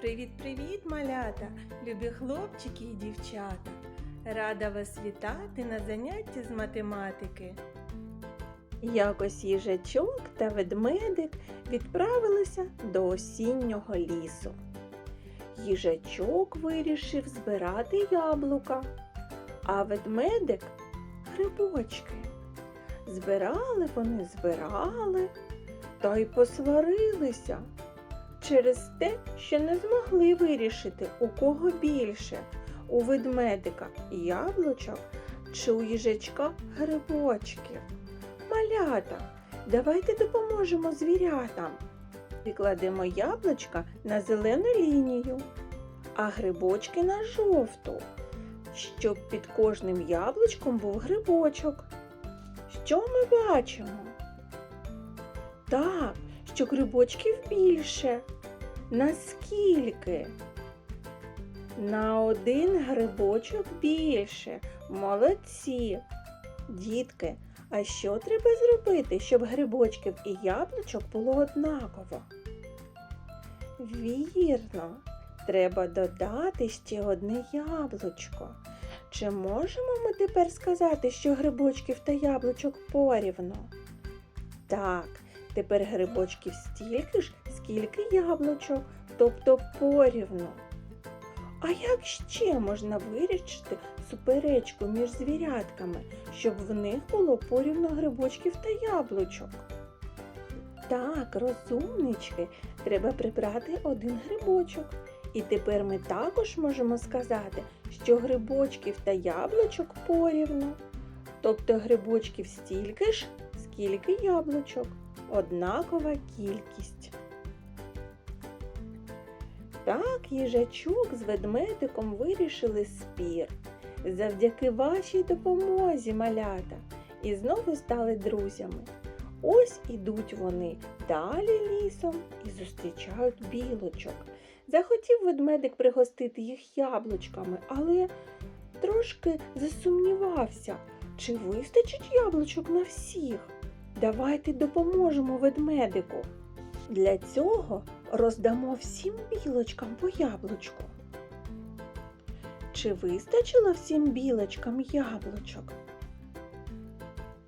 Привіт-привіт, малята, любі хлопчики і дівчата! Рада вас вітати на занятті з математики. Якось їжачок та ведмедик відправилися до осіннього лісу. Їжачок вирішив збирати яблука, а ведмедик грибочки. Збирали вони, збирали, та й посварилися через те, що не змогли вирішити, у кого більше, у ведмедика яблучок чи у їжачка грибочків. Малята, давайте допоможемо звірятам. Викладемо яблучка на зелену лінію, а грибочки на жовту, щоб під кожним яблучком був грибочок. Що ми бачимо? Так, що грибочків більше. Наскільки? На один грибочок більше. Молодці. Дітки, а що треба зробити, щоб грибочків і яблучок було однаково? Вірно, треба додати ще одне яблучко. Чи можемо ми тепер сказати, що грибочків та яблучок порівну? Так, Тепер грибочків стільки ж, скільки яблучок, тобто порівну. А як ще можна вирішити суперечку між звірятками, щоб в них було порівну грибочків та яблучок? Так, розумнички, треба прибрати один грибочок. І тепер ми також можемо сказати, що грибочків та яблучок порівну. Тобто грибочків стільки ж, скільки яблучок однакова кількість. Так їжачок з ведмедиком вирішили спір. Завдяки вашій допомозі, малята, і знову стали друзями. Ось ідуть вони далі лісом і зустрічають білочок. Захотів ведмедик пригостити їх яблучками, але трошки засумнівався, чи вистачить яблучок на всіх. Давайте допоможемо ведмедику. Для цього роздамо всім білочкам по яблучку. Чи вистачило всім білочкам яблучок?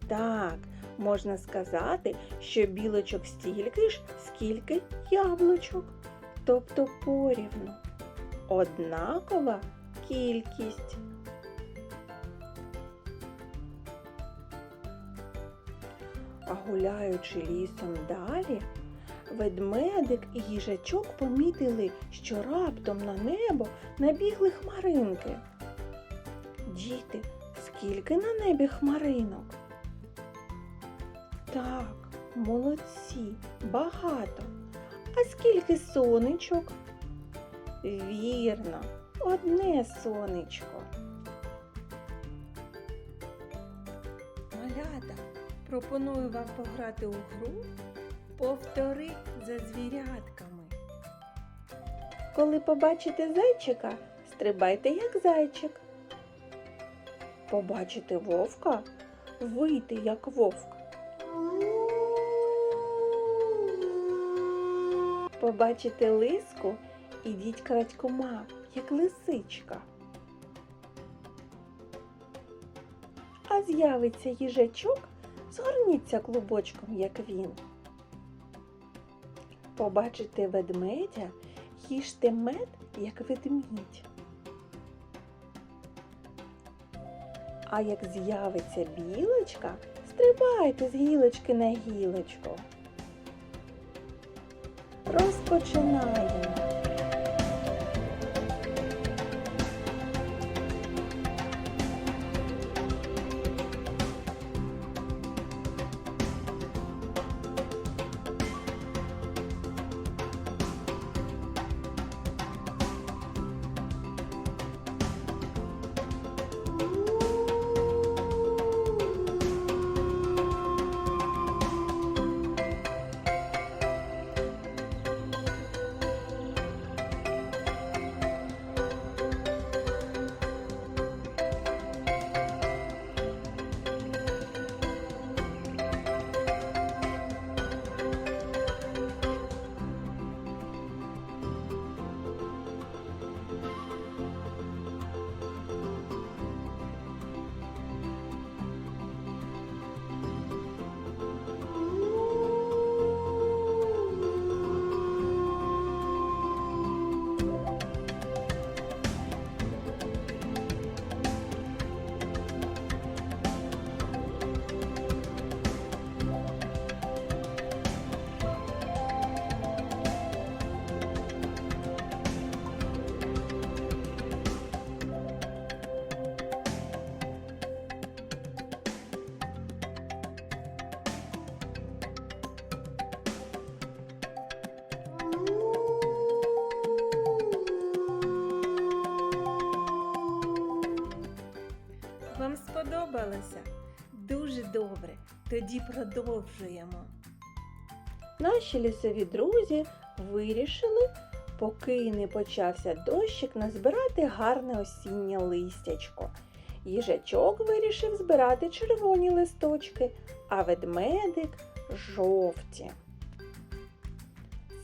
Так, можна сказати, що білочок стільки ж, скільки яблучок, тобто порівну. Однакова кількість. А гуляючи лісом далі, ведмедик і їжачок помітили, що раптом на небо набігли хмаринки. Діти, скільки на небі хмаринок? Так, молодці, багато. А скільки сонечок? Вірно, одне сонечко. Малята, пропоную вам пограти у гру Повтори за звірятками. Коли побачите зайчика, стрибайте як зайчик. Побачите вовка, вийти як вовк. Побачите лиску, ідіть крадькома, як лисичка. А з'явиться їжачок, згорніться клубочком, як він. Побачите ведмедя, їжте мед, як ведмідь. А як з'явиться білочка, стрибайте з гілочки на гілочку. Розпочинаємо. Сподобалося? Дуже добре. Тоді продовжуємо. Наші лісові друзі вирішили, поки не почався дощик, назбирати гарне осіннє листячко. Їжачок вирішив збирати червоні листочки, а ведмедик жовті.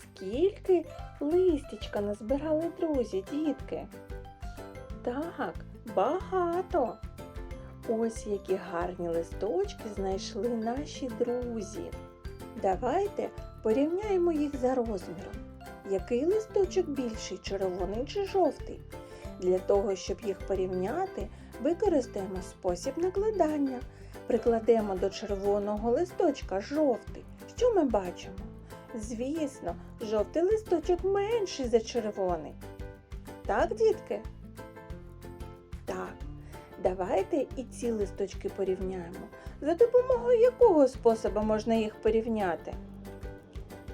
Скільки листячка назбирали друзі, дітки? Так, багато. Ось які гарні листочки знайшли наші друзі. Давайте порівняємо їх за розміром. Який листочок більший, червоний чи жовтий? Для того, щоб їх порівняти, використаємо спосіб накладання. Прикладемо до червоного листочка жовтий. Що ми бачимо? Звісно, жовтий листочок менший за червоний. Так, дітки? Давайте і ці листочки порівняємо. За допомогою якого способу можна їх порівняти?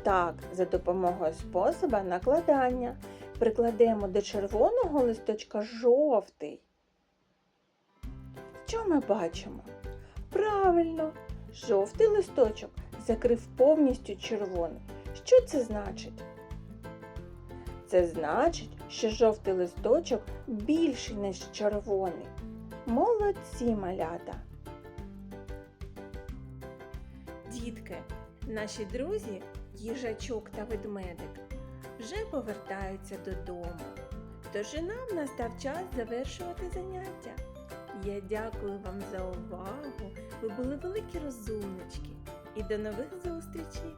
Так, за допомогою способа накладання. Прикладемо до червоного листочка жовтий. Що ми бачимо? Правильно, жовтий листочок закрив повністю червоний. Що це значить? Це значить, що жовтий листочок більший, ніж червоний. Молодці малята! Дітки, наші друзі, їжачок та ведмедик, вже повертаються додому. Тож і нам настав час завершувати заняття. Я дякую вам за увагу. Ви були великі розумнички. І до нових зустрічей!